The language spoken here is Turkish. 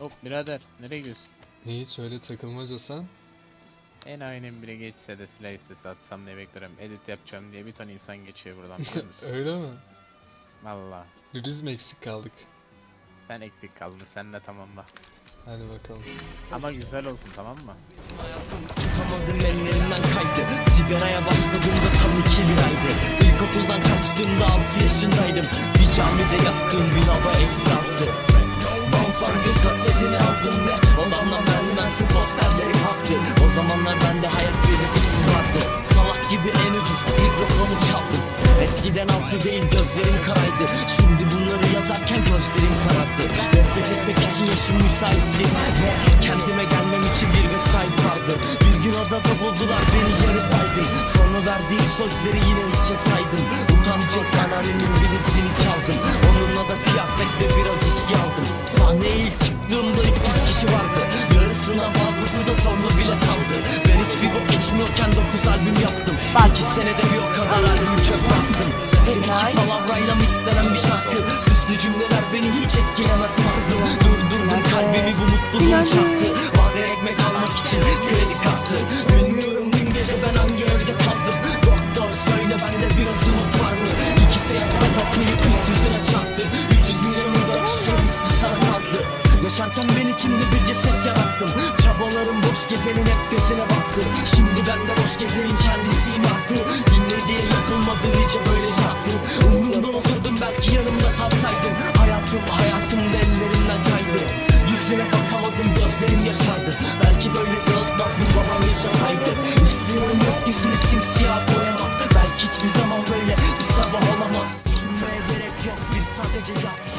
Hop birader nereye gidiyorsun? Neyi söyle takılmaca sen? En aynen bile geçse de silah istese atsam ne beklerim. Edit yapacağım diye bir ton insan geçiyor buradan biliyor musun? Öyle mi? Valla. Biz mi eksik kaldık? Ben eklik kaldım sen de tamamla. Hadi bakalım. Ama güzel olsun tamam mı? Tutamadım ellerimden kaydı Sigaraya başladığımda tam iki liraydı İlkokuldan kaçtığımda altı yaşındaydım Bir camide yattığım gün hava eksi altı Bonfargın kasetini aldım ve Odamda vermezsin posterleri haklı O zamanlar bende hayat belirtisi vardı. Salak gibi en ucuz mikrofonu çaldım. Eskiden altı değil gözlerim karaydı Şimdi bunları yazarken gözlerim karardı. Nefret etmek için yaşım müsaitti Ve kendime gelmem için bir vesayet vardı. Bir gün adada buldular beni yarı baydım. Sonra verdiğim sözleri yine içe saydım. Utanacak anneannemin birisini çaldım Sahneye ilk çıktığımda 300 kişi vardı. Yarısından fazlası da sonra bile kaldı. Ben hiçbir bok içmiyorken 9 albüm yaptım. İki senede bir o kadar albüm çöp attım. Seninki palavrayla mixlenen bir şarkı? Süslü cümleler beni hiç etkilemez farklı Durdurdum kalbimi bu mutluluğun çarptı Bazen ekmek almak için gezenin hep gözüne baktı. Şimdi ben de boş gezenin kendisiyim haklı Dinle diye yakılmadı nice böylece haklı Umrunda olurdum belki yanımda kalsaydın Hayatım hayatım da ellerimden kaydı Yüzüne bakamadım gözlerim yaşardı. Belki böyle dağıtmaz bir babam yaşasaydı. İstiyorum gökyüzünü simsiyah boyamak. Belki hiçbir zaman böyle bir sabah olamaz. Düşünmeye gerek yok bir sadece yap.